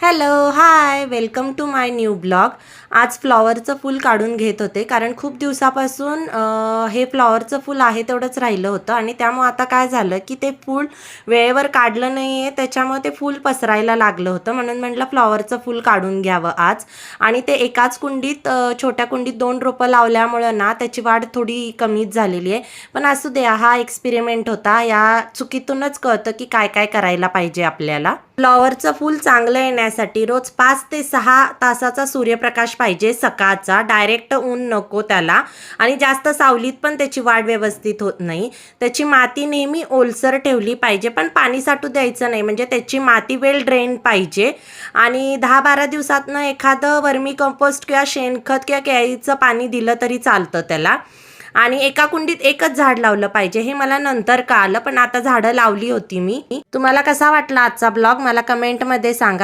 Hello hi welcome to my new blog आज फ्लॉवरचं फूल काढून घेत होते कारण खूप दिवसापासून हे फ्लॉवरचं फूल आहे तेवढंच राहिलं होतं आणि त्यामुळं आता काय झालं की ते फूल वेळेवर काढलं नाही आहे त्याच्यामुळे ते फूल पसरायला लागलं होतं. म्हणून म्हटलं फ्लॉवरचं फूल काढून घ्यावं आज. आणि ते एकाच कुंडीत छोट्या कुंडीत दोन रोपं लावल्यामुळं ना त्याची वाढ थोडी कमीच झालेली आहे. पण असू द्या हा एक्सपेरिमेंट होता. या चुकीतूनच कळतं की काय काय करायला पाहिजे आपल्याला. फ्लॉवरचं फूल चांगलं येण्यासाठी रोज पाच ते सहा तासाचा सूर्यप्रकाश पाहिजे सकाळचा. डायरेक्ट ऊन नको त्याला. आणि जास्त सावलीत पण त्याची वाढ व्यवस्थित होत नाही. त्याची माती नेहमी ओलसर ठेवली पाहिजे पण पाणी साठू द्यायचं नाही. म्हणजे त्याची माती वेल ड्रेन पाहिजे. आणि दहा बारा दिवसातनं एखादं वर्मी कंपोस्ट किंवा शेणखत किंवा केळीचं पाणी दिलं तरी चालतं त्याला. आणि एका कुंडीत एकच झाड लावलं पाहिजे. हे मला नंतर कळालं पण आता झाडं लावली होती मी. तुम्हाला कसा वाटला आजचा ब्लॉग? मला कमेंटमध्ये सांगा.